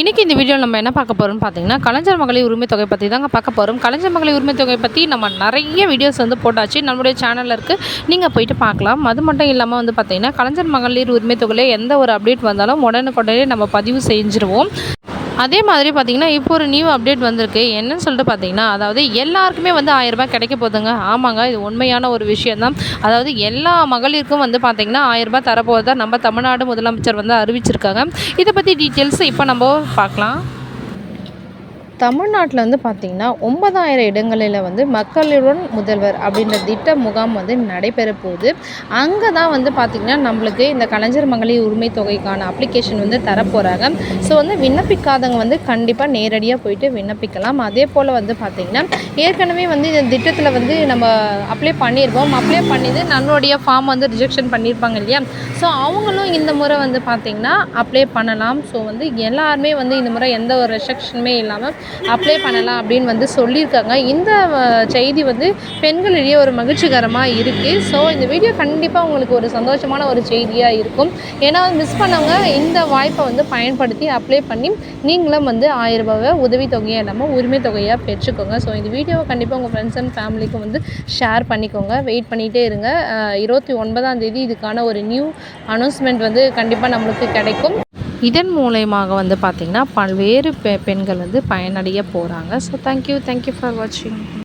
இன்றைக்கி இந்த வீடியோவில் நம்ம என்ன பார்க்க போகிறோம்னு பார்த்தீங்கன்னா கலைஞர் மகளிர் உரிமை தொகை பற்றி தாங்க பார்க்க போகிறோம் கலைஞர் மகளிர் உரிமை தொகை பற்றி நம்ம நிறைய வீடியோஸ் வந்து போட்டாச்சு. நம்மளுடைய சேனலில் இருக்குது நீங்கள் போயிட்டு பார்க்கலாம். அது மட்டும் இல்லாமல் வந்து பார்த்தீங்கன்னா கலைஞர் மகளிர் உரிமை தொகையில் எந்த ஒரு அப்டேட் வந்தாலும் உடனுக்குடனே நம்ம பதிவு செஞ்சுருவோம். அதே மாதிரி பார்த்திங்கன்னா இப்போ ஒரு நியூ அப்டேட் வந்திருக்கு. என்னன்னு சொல்லிட்டு பார்த்தீங்கன்னா அதாவது எல்லாருக்குமே வந்து ஆயிரரூபா கிடைக்க போகுதுங்க. ஆமாங்க இது உண்மையான ஒரு விஷயம்தான் அதாவது எல்லா மகளிருக்கும் வந்து பார்த்திங்கன்னா ஆயிரரூபா ரூபாய் தரப்போகிறதா நம்ம தமிழ்நாடு முதலமைச்சர் வந்து அறிவிச்சிருக்காங்க. இதை பற்றி டீட்டெயில்ஸ் இப்போ நம்ம பார்க்கலாம். தமிழ்நாட்டில் வந்து பார்த்திங்கன்னா ஒன்பதாயிரம் இடங்களில் வந்து மக்களுடன் முதல்வர் அப்படின்ற திட்ட முகாம் வந்து நடைபெற போகுது. அங்கே தான் வந்து பார்த்திங்கன்னா நம்மளுக்கு இந்த கலைஞர் மகளிர் உரிமை தொகைக்கான அப்ளிகேஷன் வந்து தரப்போகிறாங்க ஸோ வந்து விண்ணப்பிக்காதவங்க வந்து கண்டிப்பாக நேரடியாக போயிட்டு விண்ணப்பிக்கலாம். அதே போல் வந்து பார்த்திங்கன்னா ஏற்கனவே வந்து இந்த திட்டத்தில் வந்து நம்ம அப்ளை பண்ணியிருப்போம் அப்ளை பண்ணிது நம்மளுடைய ஃபார்ம் வந்து ரிஜெக்ஷன் பண்ணியிருப்பாங்க இல்லையா? ஸோ அவங்களும் இந்த முறை வந்து பார்த்திங்கன்னா அப்ளை பண்ணலாம். ஸோ வந்து எல்லாருமே வந்து இந்த முறை எந்த ஒரு ரெஸ்ட்ரிக்ஷனுமே இல்லாமல் அப்ளை பண்ணலாம் அப்படின்னு வந்து சொல்லியிருக்காங்க. இந்த செய்தி வந்து பெண்களிடையே ஒரு மகிழ்ச்சிகரமாக இருக்குது ஸோ இந்த வீடியோ கண்டிப்பாக உங்களுக்கு ஒரு சந்தோஷமான ஒரு செய்தியாக இருக்கும். ஏன்னா மிஸ் பண்ணவங்க இந்த வாய்ப்பை வந்து பயன்படுத்தி அப்ளை பண்ணி நீங்களும் வந்து ஆயிரம் ரூபாவை உதவித்தொகையாக இல்லாமல் உரிமை தொகையாக பெற்றுக்கோங்க. ஸோ இந்த வீடியோவை கண்டிப்பாக உங்கள் ஃப்ரெண்ட்ஸ் அண்ட் ஃபேமிலிக்கும் வந்து ஷேர் பண்ணிக்கோங்க. வெயிட் பண்ணிகிட்டே இருங்க. இருபத்தி ஒன்பதாம் தேதி இதுக்கான ஒரு நியூ அனௌன்ஸ்மெண்ட் வந்து கண்டிப்பாக நம்மளுக்கு கிடைக்கும். இதன் மூலயமாக வந்து பார்த்திங்கன்னா பல்வேறு பெ பெண்கள் வந்து பயனடைய போகிறாங்க ஸோ தேங்க்யூ தேங்க்யூ ஃபார் வாட்சிங்